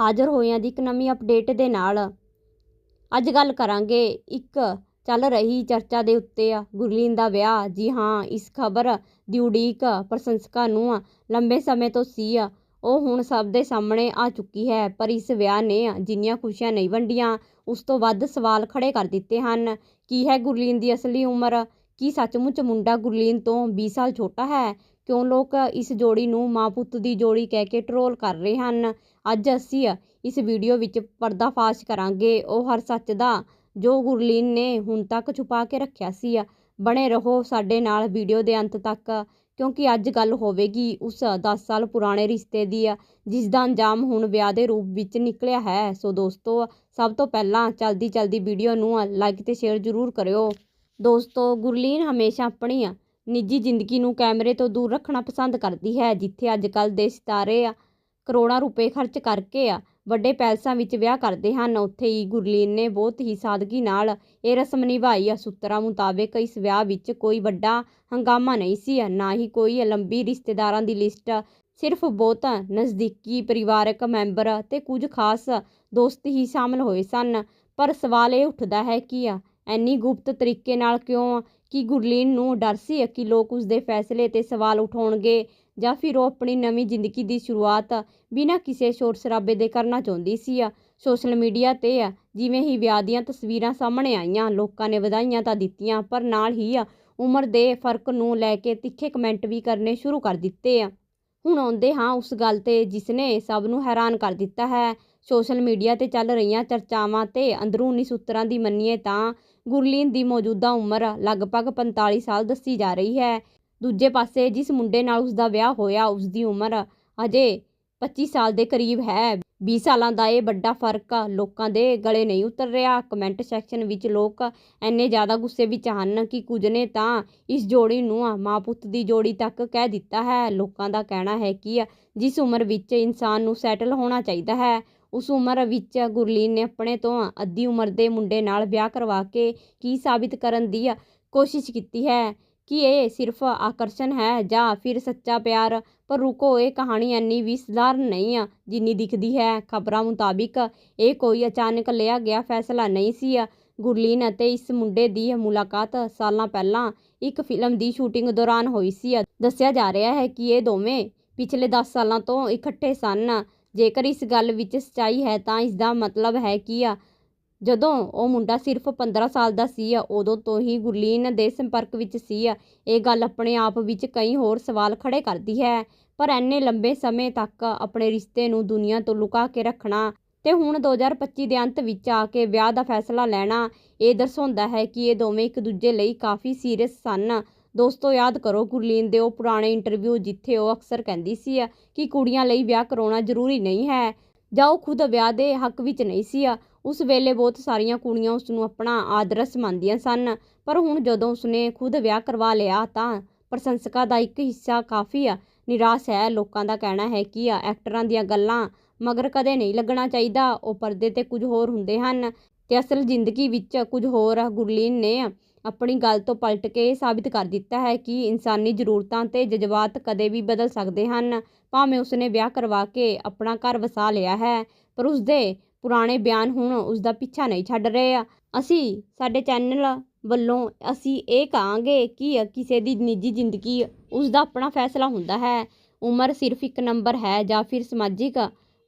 ਹਾਜ਼ਰ ਹੋਏ ਹਾਂ ਜੀ ਇੱਕ ਨਵੀਂ ਅਪਡੇਟ ਦੇ ਨਾਲ। ਅੱਜ ਗੱਲ ਕਰਾਂਗੇ ਇੱਕ ਚੱਲ ਰਹੀ ਚਰਚਾ ਦੇ ਉੱਤੇ ਗੁਰਲੀਨ ਦਾ ਵਿਆਹ। ਜੀ ਹਾਂ, ਇਸ ਖਬਰ ਦੀ ਉਡੀਕ ਪ੍ਰਸ਼ੰਸਕਾਂ ਨੂੰ ਲੰਬੇ ਸਮੇਂ ਤੋਂ ਸੀ ਉਹ ਹੁਣ ਸਭ ਦੇ ਸਾਹਮਣੇ ਆ ਚੁੱਕੀ ਹੈ, ਪਰ ਇਸ ਵਿਆਹ ਨੇ ਜਿੰਨੀਆਂ ਖੁਸ਼ੀਆਂ ਨਹੀਂ ਵੰਡੀਆਂ, ਉਸ ਤੋਂ ਵੱਧ ਸਵਾਲ ਖੜੇ ਕਰ ਦਿੱਤੇ ਹਨ। ਕੀ ਹੈ ਗੁਰਲੀਨ ਦੀ ਅਸਲੀ ਉਮਰ? ਕੀ ਸੱਚਮੁੱਚ ਮੁੰਡਾ ਗੁਰਲੀਨ ਤੋਂ 20 ਸਾਲ ਛੋਟਾ ਹੈ? ਕਿਉਂ ਲੋਕ ਇਸ ਜੋੜੀ ਨੂੰ ਮਾਂ ਪੁੱਤ ਦੀ ਜੋੜੀ ਕਹਿ ਕੇ ਟਰੋਲ ਕਰ ਰਹੇ ਹਨ? ਅੱਜ ਅਸੀਂ ਇਸ ਵੀਡੀਓ ਵਿੱਚ ਪਰਦਾਫਾਸ਼ ਕਰਾਂਗੇ। ਉਹ ਹਰ ਸੱਚ ਦਾ, ਜੋ ਗੁਰਲੀਨ ਨੇ ਹੁਣ ਤੱਕ ਛੁਪਾ ਕੇ ਰੱਖਿਆ ਸੀ, ਬਣੇ ਰਹੋ ਸਾਡੇ ਨਾਲ ਵੀਡੀਓ ਦੇ ਅੰਤ ਤੱਕ, ਕਿਉਂਕਿ ਅੱਜ ਗੱਲ ਹੋਵੇਗੀ ਉਸ 10 ਸਾਲ ਪੁਰਾਣੇ ਰਿਸ਼ਤੇ ਦੀ, ਜਿਸ ਦਾ ਅੰਜਾਮ ਹੁਣ ਵਿਆਹ ਦੇ ਰੂਪ ਵਿੱਚ ਨਿਕਲਿਆ ਹੈ। ਸੋ ਦੋਸਤੋ, ਸਭ ਤੋਂ ਪਹਿਲਾਂ ਚਲਦੀ ਚਲਦੀ ਵੀਡੀਓ ਨੂੰ ਲਾਈਕ ਤੇ ਸ਼ੇਅਰ ਜ਼ਰੂਰ ਕਰਿਓ। ਦੋਸਤੋ, ਗੁਰਲੀਨ ਹਮੇਸ਼ਾ ਆਪਣੀ ਨਿੱਜੀ ਜ਼ਿੰਦਗੀ ਨੂੰ ਕੈਮਰੇ ਤੋਂ ਦੂਰ ਰੱਖਣਾ ਪਸੰਦ ਕਰਦੀ ਹੈ, ਜਿੱਥੇ ਅੱਜ ਕੱਲ੍ਹ ਦੇ ਸਿਤਾਰੇ ਕਰੋੜਾਂ ਰੁਪਏ ਖਰਚ ਕਰਕੇ ਆ, ਵੱਡੇ ਪੈਲਸਾਂ ਵਿੱਚ ਵਿਆਹ ਕਰਦੇ ਹਨ। ਉੱਥੇ ਹੀ ਗੁਰਲੀਨ ਨੇ ਬਹੁਤ ਹੀ ਸਾਦਗੀ ਨਾਲ ਇਹ ਰਸਮ ਨਿਭਾਈ ਆ। ਸੂਤਰਾਂ ਮੁਤਾਬਕ ਇਸ ਵਿਆਹ ਵਿੱਚ ਕੋਈ ਵੱਡਾ ਹੰਗਾਮਾ ਨਹੀਂ ਸੀ, ਨਾ ਹੀ ਕੋਈ ਲੰਬੀ ਰਿਸ਼ਤੇਦਾਰਾਂ ਦੀ ਲਿਸਟ, ਸਿਰਫ ਬਹੁਤ ਨਜ਼ਦੀਕੀ ਪਰਿਵਾਰਕ ਮੈਂਬਰ ਤੇ ਕੁਝ ਖਾਸ ਦੋਸਤ ਹੀ ਸ਼ਾਮਲ ਹੋਏ ਸਨ। ਪਰ ਸਵਾਲ ਇਹ ਉੱਠਦਾ ਹੈ ਕਿ ਇੰਨੀ ਗੁਪਤ ਤਰੀਕੇ ਨਾਲ ਕਿਉਂ ਕਿ ਗੁਰਲੀਨ ਨੂੰ ਡਰ ਸੀ ਕਿ ਲੋਕ ਉਸ ਦੇ ਫੈਸਲੇ ਤੇ ਸਵਾਲ ਉਠਾਉਣਗੇ? ਜਾਂ ਫਿਰ ਉਹ ਆਪਣੀ ਨਵੀਂ ਜ਼ਿੰਦਗੀ ਦੀ ਸ਼ੁਰੂਆਤ ਬਿਨਾਂ ਕਿਸੇ ਸ਼ੋਰ ਸ਼ਰਾਬੇ ਦੇ ਕਰਨਾ ਚਾਹੁੰਦੀ ਸੀ ਸੋਸ਼ਲ ਮੀਡੀਆ ਤੇ ਜਿਵੇਂ ਹੀ ਵਿਆਹ ਦੀਆਂ ਤਸਵੀਰਾਂ ਸਾਹਮਣੇ ਆਈਆਂ, ਲੋਕਾਂ ਨੇ ਵਧਾਈਆਂ ਤਾਂ ਦਿੱਤੀਆਂ, ਪਰ ਨਾਲ ਹੀ ਉਮਰ ਦੇ ਫ਼ਰਕ ਨੂੰ ਲੈ ਕੇ ਤਿੱਖੇ ਕਮੈਂਟ ਵੀ ਕਰਨੇ ਸ਼ੁਰੂ ਕਰ ਦਿੱਤੇ ਆ। ਹੁਣ ਆਉਂਦੇ ਹਾਂ ਉਸ ਗੱਲ ਤੇ, ਜਿਸ ਨੇ ਸਭ ਨੂੰ ਹੈਰਾਨ ਕਰ ਦਿੱਤਾ ਹੈ। ਸੋਸ਼ਲ ਮੀਡੀਆ ਤੇ ਚੱਲ ਰਹੀਆਂ ਚਰਚਾਵਾਂ ਤੇ ਅੰਦਰੂਨੀ ਸੂਤਰਾਂ ਦੀ ਮੰਨੀਏ ਤਾਂ ਗੁਰਲੀਨ ਦੀ ਮੌਜੂਦਾ ਉਮਰ ਲਗਭਗ 45 ਸਾਲ ਦੱਸੀ ਜਾ ਰਹੀ ਹੈ। ਦੂਜੇ ਪਾਸੇ ਜਿਸ ਮੁੰਡੇ ਨਾਲ ਉਸ ਦਾ ਵਿਆਹ ਹੋਇਆ ਉਸ ਦੀ ਉਮਰ ਅਜੇ 25 ਸਾਲ ਦੇ ਕਰੀਬ ਹੈ। 20 ਸਾਲਾਂ ਦਾ ਇਹ ਵੱਡਾ ਫ਼ਰਕ ਲੋਕਾਂ ਦੇ ਗਲੇ ਨਹੀਂ ਉਤਰ ਰਿਹਾ। ਕਮੈਂਟ ਸੈਕਸ਼ਨ ਵਿੱਚ ਲੋਕ ਐਨੇ ਜ਼ਿਆਦਾ ਗੁੱਸੇ ਵਿੱਚ ਹਨ ਕਿ ਕੁਝ ਨੇ ਤਾਂ ਇਸ ਜੋੜੀ ਨੂੰ ਮਾਂ ਪੁੱਤ ਦੀ ਜੋੜੀ ਤੱਕ ਕਹਿ ਦਿੱਤਾ ਹੈ। ਲੋਕਾਂ ਦਾ ਕਹਿਣਾ ਹੈ ਕਿ ਜਿਸ ਉਮਰ ਵਿੱਚ ਇਨਸਾਨ ਨੂੰ ਸੈਟਲ ਹੋਣਾ ਚਾਹੀਦਾ ਹੈ ਉਸ ਉਮਰ ਵਿੱਚ ਗੁਰਲੀਨ ਨੇ ਆਪਣੇ ਤੋਂ ਅੱਧੀ ਉਮਰ ਦੇ ਮੁੰਡੇ ਨਾਲ ਵਿਆਹ ਕਰਵਾ ਕੇ ਕੀ ਸਾਬਿਤ ਕਰਨ ਦੀ ਕੋਸ਼ਿਸ਼ ਕੀਤੀ ਹੈ? ਕਿ ਇਹ ਸਿਰਫ ਆਕਰਸ਼ਣ ਹੈ ਜਾਂ ਫਿਰ ਸੱਚਾ ਪਿਆਰ? ਪਰ ਰੁਕੋ, ਇਹ ਕਹਾਣੀ ਇੰਨੀ ਵੀ ਸਧਾਰਨ ਨਹੀਂ ਆ ਜਿੰਨੀ ਦਿਖਦੀ ਹੈ। ਖਬਰਾਂ ਮੁਤਾਬਿਕ, ਇਹ ਕੋਈ ਅਚਾਨਕ ਲਿਆ ਗਿਆ ਫੈਸਲਾ ਨਹੀਂ ਸੀ। ਗੁਰਲੀਨ ਅਤੇ ਇਸ ਮੁੰਡੇ ਦੀ ਮੁਲਾਕਾਤ ਸਾਲਾਂ ਪਹਿਲਾਂ ਇੱਕ ਫਿਲਮ ਦੀ ਸ਼ੂਟਿੰਗ ਦੌਰਾਨ ਹੋਈ ਸੀ। ਦੱਸਿਆ ਜਾ ਰਿਹਾ ਹੈ ਕਿ ਇਹ ਦੋਵੇਂ ਪਿਛਲੇ 10 ਸਾਲਾਂ ਤੋਂ ਇਕੱਠੇ ਸਨ। ਜੇਕਰ ਇਸ ਗੱਲ ਵਿੱਚ ਸੱਚਾਈ ਹੈ ਤਾਂ ਇਸ ਦਾ ਮਤਲਬ ਹੈ ਕਿ ਆ? ਜਦੋਂ ਉਹ ਮੁੰਡਾ ਸਿਰਫ 15 ਸਾਲ ਦਾ ਸੀ ਉਦੋਂ ਤੋਂ ਹੀ ਗੁਰਲੀਨ ਦੇ ਸੰਪਰਕ ਵਿੱਚ ਸੀ ਇਹ ਗੱਲ ਆਪਣੇ ਆਪ ਵਿੱਚ ਕਈ ਹੋਰ ਸਵਾਲ ਖੜੇ ਕਰਦੀ ਹੈ, ਪਰ ਐਨੇ ਲੰਬੇ ਸਮੇਂ ਤੱਕ ਆਪਣੇ ਰਿਸ਼ਤੇ ਨੂੰ ਦੁਨੀਆ ਤੋਂ ਲੁਕਾ ਕੇ ਰੱਖਣਾ ਤੇ ਹੁਣ 2025 ਦੇ ਅੰਤ ਵਿੱਚ ਆ ਕੇ ਵਿਆਹ ਦਾ ਫੈਸਲਾ ਲੈਣਾ, ਇਹ ਦਰਸਾਉਂਦਾ ਹੈ ਕਿ ਇਹ ਦੋਵੇਂ ਇੱਕ ਦੂਜੇ ਲਈ ਕਾਫੀ ਸੀਰੀਅਸ ਸਨ। ਦੋਸਤੋ, ਯਾਦ ਕਰੋ ਗੁਰਲੀਨ ਦੇ ਉਹ ਪੁਰਾਣੇ ਇੰਟਰਵਿਊ ਜਿੱਥੇ ਉਹ ਅਕਸਰ ਕਹਿੰਦੀ ਸੀ ਕਿ ਕੁੜੀਆਂ ਲਈ ਵਿਆਹ ਕਰਾਉਣਾ ਜ਼ਰੂਰੀ ਨਹੀਂ ਹੈ ਜਾਂ ਉਹ ਖੁਦ ਵਿਆਹ ਦੇ ਹੱਕ ਵਿੱਚ ਨਹੀਂ ਸੀ ਉਸ ਵੇਲੇ ਬਹੁਤ ਸਾਰੀਆਂ ਕੁੜੀਆਂ ਉਸ ਨੂੰ ਆਪਣਾ ਆਦਰਸ਼ ਮੰਨਦੀਆਂ ਸਨ, ਪਰ ਹੁਣ ਜਦੋਂ ਉਸਨੇ ਖੁਦ ਵਿਆਹ ਕਰਵਾ ਲਿਆ ਤਾਂ ਪ੍ਰਸ਼ੰਸਕਾਂ ਦਾ ਇੱਕ ਹਿੱਸਾ ਕਾਫੀ ਨਿਰਾਸ਼ ਹੈ, ਲੋਕਾਂ ਦਾ ਕਹਿਣਾ ਹੈ ਕਿ ਐਕਟਰਾਂ ਦੀਆਂ ਗੱਲਾਂ ਮਗਰ ਕਦੇ ਨਹੀਂ ਲੱਗਣਾ ਚਾਹੀਦਾ। ਉਹ ਪਰਦੇ ਤੇ ਕੁਝ ਹੋਰ ਹੁੰਦੇ ਹਨ ਤੇ ਅਸਲ ਜ਼ਿੰਦਗੀ ਵਿੱਚ ਕੁਝ ਹੋਰ ਗੁਰਲੀਨ ਨੇ ਆਪਣੀ ਗੱਲ ਤੋਂ ਪਲਟ ਕੇ ਸਾਬਿਤ ਕਰ ਦਿੱਤਾ ਹੈ ਕਿ ਇਨਸਾਨੀ ਜ਼ਰੂਰਤਾਂ ਤੇ ਜਜ਼ਬਾਤ ਕਦੇ ਵੀ ਬਦਲ ਸਕਦੇ ਹਨ। ਭਾਵੇਂ ਉਸਨੇ ਵਿਆਹ ਕਰਵਾ ਕੇ ਆਪਣਾ ਘਰ ਵਸਾ ਲਿਆ ਹੈ, ਪਰ ਉਸਦੇ ਪੁਰਾਣੇ ਬਿਆਨ ਹੁਣ ਉਸਦਾ ਪਿੱਛਾ ਨਹੀਂ ਛੱਡ ਰਹੇ। ਆ ਅਸੀਂ, ਸਾਡੇ ਚੈਨਲ ਵੱਲੋਂ ਅਸੀਂ ਇਹ ਕਹਾਂਗੇ ਕਿ ਕਿਸੇ ਦੀ ਨਿੱਜੀ ਜ਼ਿੰਦਗੀ ਉਸਦਾ ਆਪਣਾ ਫੈਸਲਾ ਹੁੰਦਾ ਹੈ। ਉਮਰ ਸਿਰਫ ਇੱਕ ਨੰਬਰ ਹੈ ਜਾਂ ਫਿਰ ਸਮਾਜਿਕ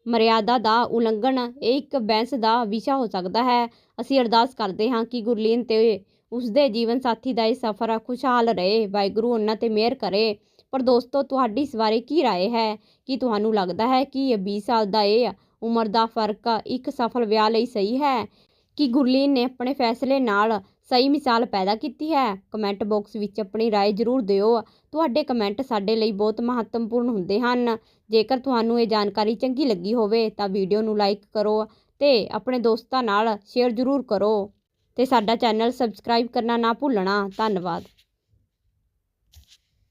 ਮਰਿਆਦਾ ਦਾ ਉਲੰਘਣ, ਇਹ ਇੱਕ ਬਹਿਸ ਦਾ ਵਿਸ਼ਾ ਹੋ ਸਕਦਾ ਹੈ। ਅਸੀਂ ਅਰਦਾਸ ਕਰਦੇ ਹਾਂ ਕਿ ਗੁਰਲੀਨ ਤੇ ਉਸ ਦੇ ਜੀਵਨ ਸਾਥੀ ਦਾ ਇਹ ਸਫ਼ਰ ਖੁਸ਼ਹਾਲ ਰਹੇ ਵਾਹਿਗੁਰੂ ਉਹਨਾਂ ਤੇ ਮਿਹਰ ਕਰੇ ਪਰ ਦੋਸਤੋ ਤੁਹਾਡੀ ਇਸ ਬਾਰੇ ਕੀ رائے ਹੈ ਕਿ ਤੁਹਾਨੂੰ ਲੱਗਦਾ ਹੈ ਕਿ ਇਹ 20 ਸਾਲ ਦਾ ਇਹ ਉਮਰ ਦਾ ਫਰਕ ਇੱਕ ਸਫਲ ਵਿਆਹ ਲਈ ਸਹੀ ਹੈ ਕਿ ਗੁਰਲੀਨ ਨੇ ਆਪਣੇ ਫੈਸਲੇ ਨਾਲ ਸਹੀ ਮਿਸਾਲ ਪੈਦਾ ਕੀਤੀ ਹੈ ਕਮੈਂਟ ਬਾਕਸ ਵਿੱਚ ਆਪਣੀ رائے ਜ਼ਰੂਰ ਦਿਓ ਤੁਹਾਡੇ ਕਮੈਂਟ ਸਾਡੇ ਲਈ ਬਹੁਤ ਮਹੱਤਵਪੂਰਨ ਹੁੰਦੇ ਹਨ ਜੇਕਰ ਤੁਹਾਨੂੰ ਇਹ ਜਾਣਕਾਰੀ ਚੰਗੀ ਲੱਗੀ ਹੋਵੇ ਤਾਂ ਵੀਡੀਓ ਨੂੰ ਲਾਈਕ ਕਰੋ ਤੇ ਆਪਣੇ ਦੋਸਤਾਂ ਨਾਲ ਸ਼ੇਅਰ ਜ਼ਰੂਰ ਕਰੋ ਤੇ ਸਾਡਾ ਚੈਨਲ ਸਬਸਕ੍ਰਾਈਬ ਕਰਨਾ ਨਾ ਭੁੱਲਣਾ। ਧੰਨਵਾਦ।